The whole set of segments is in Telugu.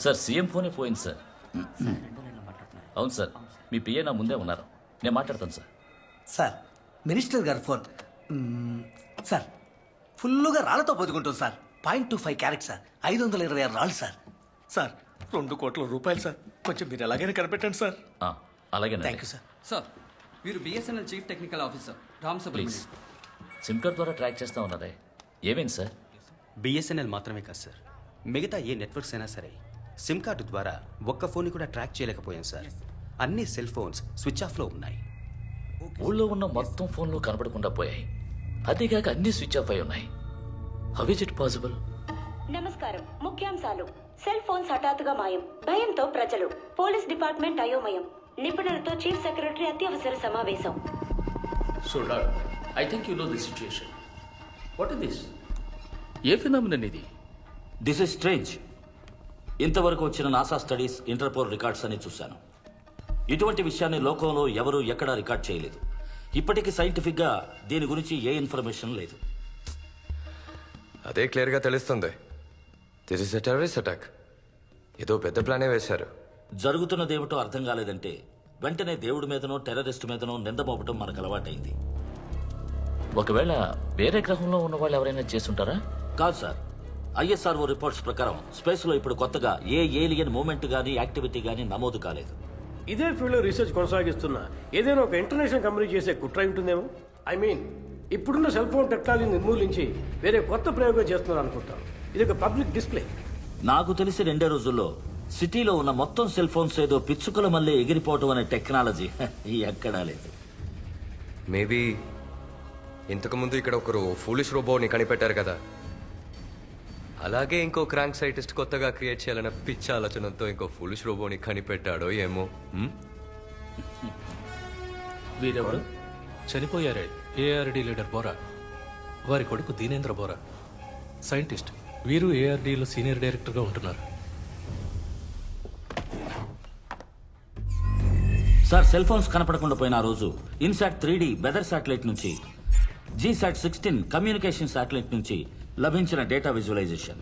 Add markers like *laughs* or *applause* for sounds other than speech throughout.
సార్ సీఎం ఫోనే పోయింది సార్. అవును సార్ మీ పిఏ నా ముందే ఉన్నారు. నేను మాట్లాడతాను సార్. సార్ మినిస్టర్ గారి ఫోన్ మ్మ్, సార్ ఫుల్లుగా రాళ్ళతో పొదుకుంటుంది sir. Point two five carat sir ఐదు వందల ఇరవై ఆరు రాళ్ళు సార్. సార్ రెండు కోట్ల రూపాయలు సార్. కొంచెం మీరు ఎలాగైనా కనిపెట్టండి సార్. ఆ, అలాగే థ్యాంక్ యూ సార్. సార్ వీరు BSNL chief technical officer Ram please. Subrahmanyam SIM card ద్వారా ట్రాక్ చేస్తా ఉన్నారే ఏమైంది సార్? బిఎస్ఎన్ఎల్ మాత్రమే కాదు సార్. మిగతా ఏ నెట్వర్క్స్ అయినా సరే సిమ్ కార్డు ద్వారా ఒక్క ఫోన్ కూడా ట్రాక్ చేయలేకపోయాం సార్. అన్ని సెల్ ఫోన్స్ స్విచ్ ఆఫ్లో ఉన్నాయి. ఊళ్ళో ఉన్న మొత్తం ఫోన్లు కనపడకుండా పోయాయి. అదేగాక అన్ని స్విచ్ ఆఫ్ అయి ఉన్నాయి. హౌ ఇస్ ఇట్ పాసిబుల్ నమస్కారం. ముఖ్యాంశాలు. సెల్ ఫోన్స్ హఠాత్తుగా మాయం. భయంతో ప్రజలు. పోలీస్ డిపార్ట్మెంట్ అయోమయం. నిపుణులతో చీఫ్ సెక్రటరీ అత్యవసర సమావేశం. So dad I think you know the situation what is this a phenomenon ఇది? దిస్ ఇస్ స్ట్రేంజ్ ఇంతవరకు వచ్చిన నాసా స్టడీస్ ఇంటర్పోల్ రికార్డ్స్ అని చూశాను. ఇటువంటి విషయాన్ని లోకంలో ఎవరు ఎక్కడా రికార్డ్ చేయలేదు. ఇప్పటికీ సైంటిఫిక్గా దీని గురించి ఏ ఇన్ఫర్మేషన్ లేదు. అదే క్లియర్గా తెలుస్తుంది. This is a terrorist attack ఏదో పెద్ద ప్లానే వేశారు. జరుగుతున్నదేమిటో అర్థం కాలేదంటే వెంటనే దేవుడి మీదనో టెర్రరిస్ట్ మీదనో నింద మోపటం మనకు అలవాటైంది. ఒకవేళ వేరే గ్రహంలో ఉన్న వాళ్ళు ఎవరైనా చేస్తుంటారా? కాదు సార్. ఐఎస్ఆర్ఓ రిపోర్ట్స్ ప్రకారం స్పేస్లో ఇప్పుడు కొత్తగా ఏ ఏలియన్ మూమెంట్ కానీ యాక్టివిటీ కానీ నమోదు కాలేదు. ఇదే ఫీల్డ్లో రీసెర్చ్ కొనసాగిస్తున్నా ఏదైనా ఒక ఇంటర్నేషనల్ కంపెనీ చేసే కుట్ర ఉంటుందేమో? ఐ మీన్ ఇప్పుడున్న సెల్ ఫోన్ టెక్నాలజీని నిర్మూలించి వేరే కొత్త ప్రయోగం చేస్తున్నారు అనుకుంటాం ఇది ఒక పబ్లిక్ డిస్ప్లే. నాకు తెలిసి రెండే రోజుల్లో సిటీలో ఉన్న మొత్తం సెల్ ఫోన్స్ ఏదో పిచ్చుకల మళ్ళీ ఎగిరిపోవటం అనే టెక్నాలజీ *laughs* ఎక్కడా లేదు. మేబీ ఇంతకుముందు ఇక్కడ ఒకరు ఫూలిష్ రోబోని కనిపెట్టారు కదా. అలాగే ఇంకో క్రాంక్ సైటిస్ట్ కొత్తగా క్రియేట్ చేయాలన్న పిచ్చ ఆలోచనతో ఇంకో ఫులిష్ రోబోని కనిపెట్టాడో ఏమో. హ్మ్? వీరెవరు? చనిపోయారే ఏఆర్డి లీడర్ బోరా. వారి కొడుకు దీనేంద్ర బోరా. సైంటిస్ట్. వీరు ఏఆర్డీలో సీనియర్ డైరెక్టర్గా ఉంటున్నారు. సార్ సెల్ ఫోన్స్ కనపడకుండా పోయిన ఆ రోజు INSAT three D weather satellite నుంచి జీసాట్ సిక్స్టీన్ కమ్యూనికేషన్ శాటిలైట్ నుంచి లభించిన డేటా విజువలైజేషన్.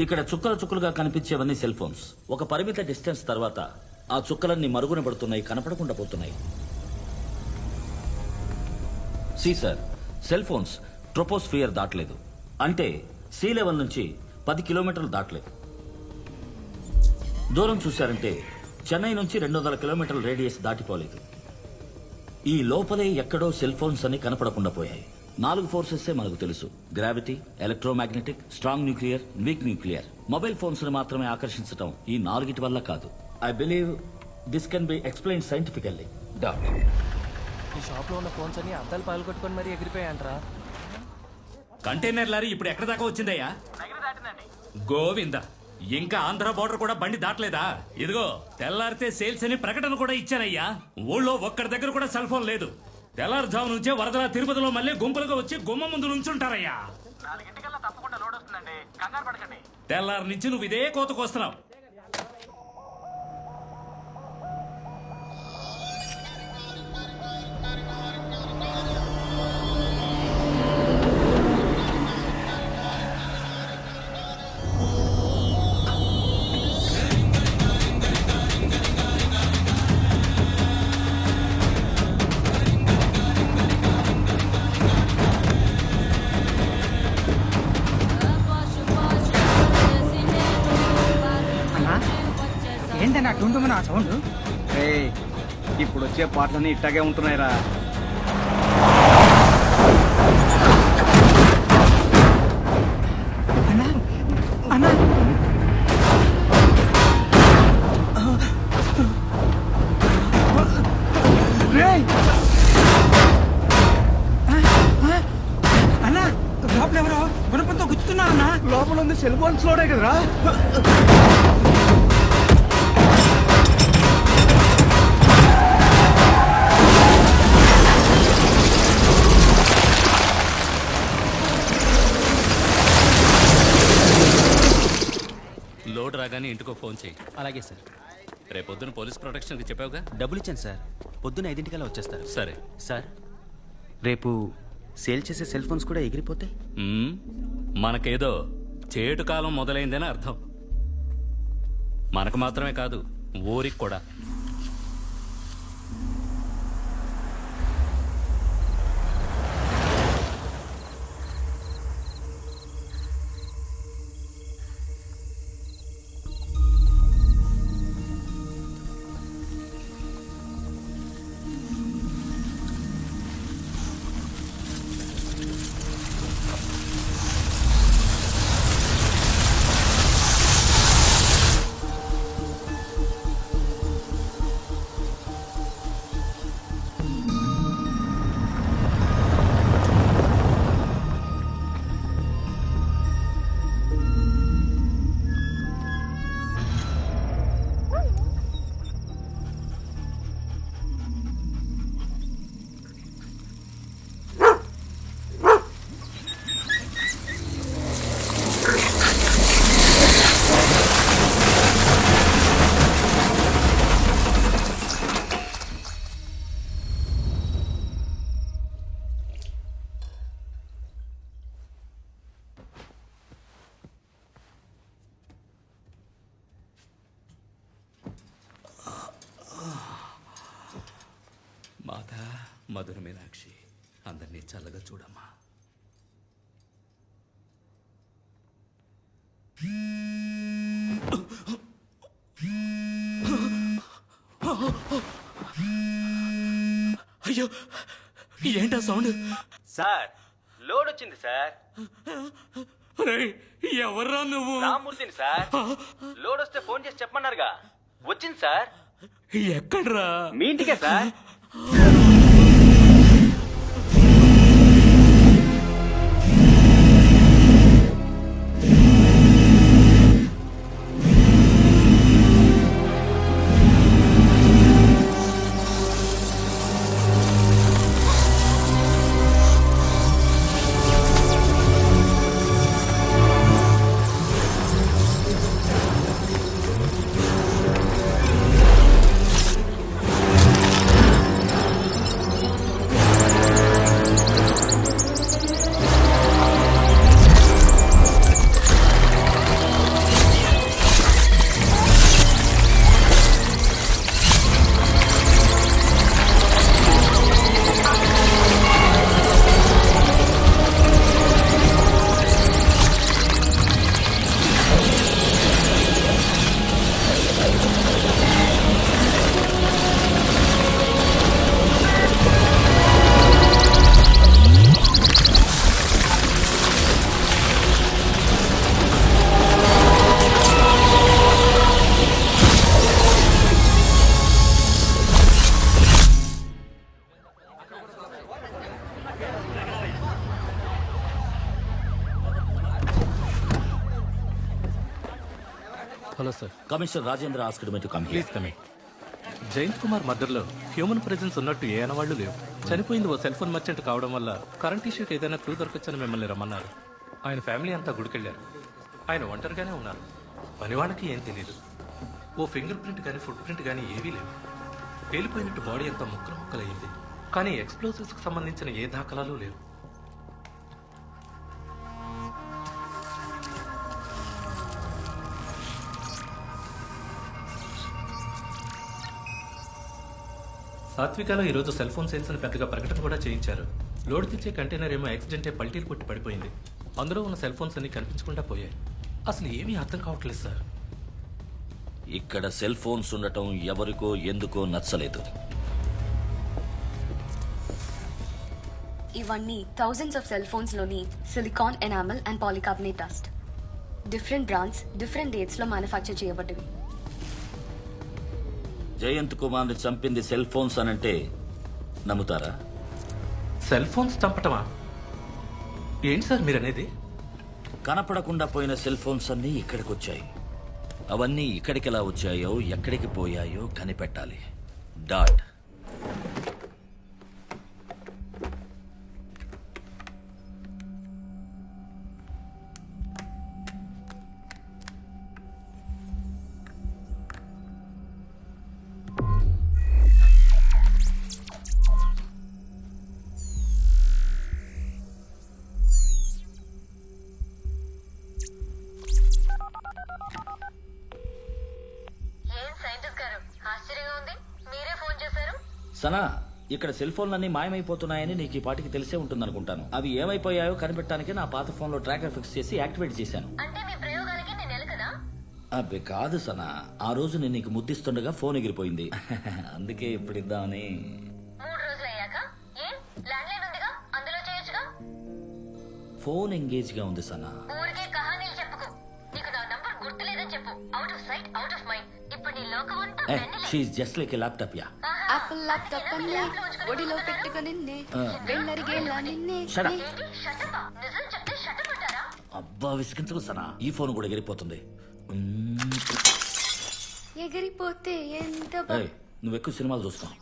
ఇక్కడ చుక్కల చుక్కలుగా కనిపించేవన్నీ సెల్ ఫోన్స్. ఒక పరిమిత డిస్టెన్స్ తర్వాత ఆ చుక్కలన్నీ మరుగున పడుతున్నాయి కనపడకుండా పోతున్నాయి. సి సార్ సెల్ ఫోన్స్ ట్రోపోస్ఫియర్ దాటలేదు. అంటే సీ లెవెల్ నుంచి పది కిలోమీటర్లు దాటలేదు. దూరం చూశారంటే చెన్నై నుంచి రెండు వందల కిలోమీటర్ల రేడియస్ దాటిపోలేదు. ఈ లోపలే ఎక్కడో సెల్ ఫోన్స్ అని కనపడకుండా పోయాయి. నాలుగు ఫోర్సెస్ మనకు తెలుసు. Gravity electromagnetic strong nuclear weak nuclear mobile ఫోన్స్ని మాత్రమే ఆకర్షించడం ఈ నాలుగిటి వల్ల కాదు. I believe this can be explain scientifically ఈ షాప్లో ఉన్న ఫోన్స్ అన్ని అద్దాలు పగలు కొట్టుకొని మరీ ఎగిరిపోయాంట్రా కంటైనర్ లారీ ఇప్పుడు ఎక్కడ దాకా వచ్చిందయ్యా? గోవింద ఇంకా ఆంధ్ర బోర్డర్ కూడా బండి దాటలేదా? ఇదిగో తెల్లారితే సేల్స్ అని ప్రకటన కూడా ఇచ్చానయ్యా. ఊళ్ళో ఒక్కడి దగ్గర కూడా సెల్ ఫోన్ లేదు. తెల్లారుజాము నుంచే వరదల తిరుపతిలో మళ్ళీ గుంపులుగా వచ్చి గుమ్మ ముందు నుంచుంటారయ్యా. తెల్లారి నుంచి నువ్వు ఇదే కోతకొస్తున్నావు సౌండ్ ఇప్పుడు వచ్చే పాటలన్నీ ఇట్టాగే ఉంటున్నాయిరా. అన్నా అన్నా. రేయ్! అన్నా లోపల ఎవరో గుణపంతో గుచ్చుతున్నా అన్నా లోపల ఉంది సెల్ ఫోన్స్లోనే కదరా. లోడ్ రాగానే ఇంటికో ఫోన్ చేయి. అలాగే సార్. రేపొద్దున పోలీస్ ప్రొటెక్షన్కి చెప్పావుగా? డబ్బులు ఇచ్చాను సార్. పొద్దున్న ఐదింటికల్లా వచ్చేస్తారు. సరే. సార్ రేపు సేల్ చేసే సెల్ ఫోన్స్ కూడా ఎగిరిపోతాయి మ్మ్. మనకేదో చేటు కాలం మొదలైందని అర్థం. మనకు మాత్రమే కాదు ఊరికి కూడా. మధుర మీనాక్షి అందరినీ చల్లగా చూడమ్మా. అయ్యో ఏంటా సౌండ్? సార్ లోడ్ వచ్చింది సార్. ఎవర్రా నువ్వు? రామ్మూర్తిని సార్. లోడ్ వస్తే ఫోన్ చేసి చెప్పమన్నారుగా. వచ్చింది సార్. ఎక్కడ్రా? మీ ఇంటికే sir. Commissioner Rajendra asked me to come please coming Jayant Kumar మర్డర్లో human presence ఉన్నట్టు ఏ అనవాళ్ళు లేవు. చనిపోయింది ఓ సెల్ ఫోన్ మర్చెంట్ కావడం వల్ల కరెంట్ ఇష్యూకి ఏదైనా క్లూ దొరకచ్చని మిమ్మల్ని రమ్మన్నారు. ఆయన ఫ్యామిలీ అంతా గుడికెళ్ళారు. ఆయన ఒంటరిగానే ఉన్నారు. పనివాళ్ళకి ఏం తెలియదు ఓ ఫింగర్ ప్రింట్ కానీ ఫుట్ ప్రింట్ కానీ ఏవీ లేవు. పేలిపోయినట్టు బాడీ అంతా ముక్కలు ముక్కలయ్యింది. కానీ ఎక్స్ప్లోజివ్స్కి సంబంధించిన ఏ దాఖలాలు లేవు. సాత్వికాలో ఈరోజు సెల్ ఫోన్ సేల్స్ అని పెద్దగా ప్రకటన కూడా చేయించారు. లోడ్ తెచ్చే కంటైనర్ ఏమో యాక్సిడెంటే పల్టీలు కొట్టి పడిపోయింది. అందులో ఉన్న సెల్ ఫోన్స్ అన్ని కనిపించకుండా పోయాయి. అసలు ఏమీ అర్థం కావట్లేదు సార్. ఇక్కడ సెల్ ఫోన్స్ ఉండటం ఎవరికో ఎందుకో నచ్చలేదు. ఇవన్నీ thousands of cell ఫోన్స్లోని silicon enamel and polycarbonate dust different brands different డేట్స్లో manufacture చేయబడ్డవి. జయంత్ కుమార్ని చంపింది సెల్ ఫోన్స్ అనంటే నమ్ముతారా? సెల్ ఫోన్స్ చంపటమా? ఏంటి సార్ మీరు అనేది కనపడకుండా పోయిన సెల్ ఫోన్స్ అన్నీ ఇక్కడికి వచ్చాయి అవన్నీ ఇక్కడికి ఎలా వచ్చాయో ఎక్కడికి పోయాయో కనిపెట్టాలి. డాట్. సనా ఇక్కడ సెల్ ఫోన్లన్నీ మాయమైపోతున్నాయని నీకు ఈ పాటికి తెలిసే ఉంటుందనుకుంటాను. అవి ఏమైపోయాయో కనిపెట్టడానికి నా పాత ఫోన్లో ట్రాకర్ ఫిక్స్ చేసి యాక్టివేట్ చేశాను. అంటే మీ ప్రయోగాలకి నేను ఎలకదా అబ్బే కాదు సనా ఆ రోజు నేను నీకు ముద్దిస్తుండగా ఫోన్ ఎగిరిపోయింది. *laughs* అందుకే ఇప్పుడు ఇద్దామని. మూడు రోజులు అయ్యాక? ఏం? ల్యాండ్లైన్ ఉందిగా? అందులో చేయొచ్చుగా? ఫోన్ ఎంగేజ్గా ఉంది సనా. ఊరికే కహానీలు చెప్పుకో. నీకు నా నంబర్ గుర్తులేదని చెప్పు. Out of sight out of mind ఇప్పుడు నీ లోకం అంతా ఏ she just like a laptop yeah laptop అన్నే ఒడిలో పెట్టుకుని నిన్నే వెళ్ళరిగేలా Shut up. అబ్బా విసిగించకు సనా. ఈ ఫోన్ కూడా ఎగిరిపోతుంది. మ్మ్. ఎగిరిపోతే ఎంత ఏయ్, నువ్వు ఎక్కువ సినిమాలు చూస్తావు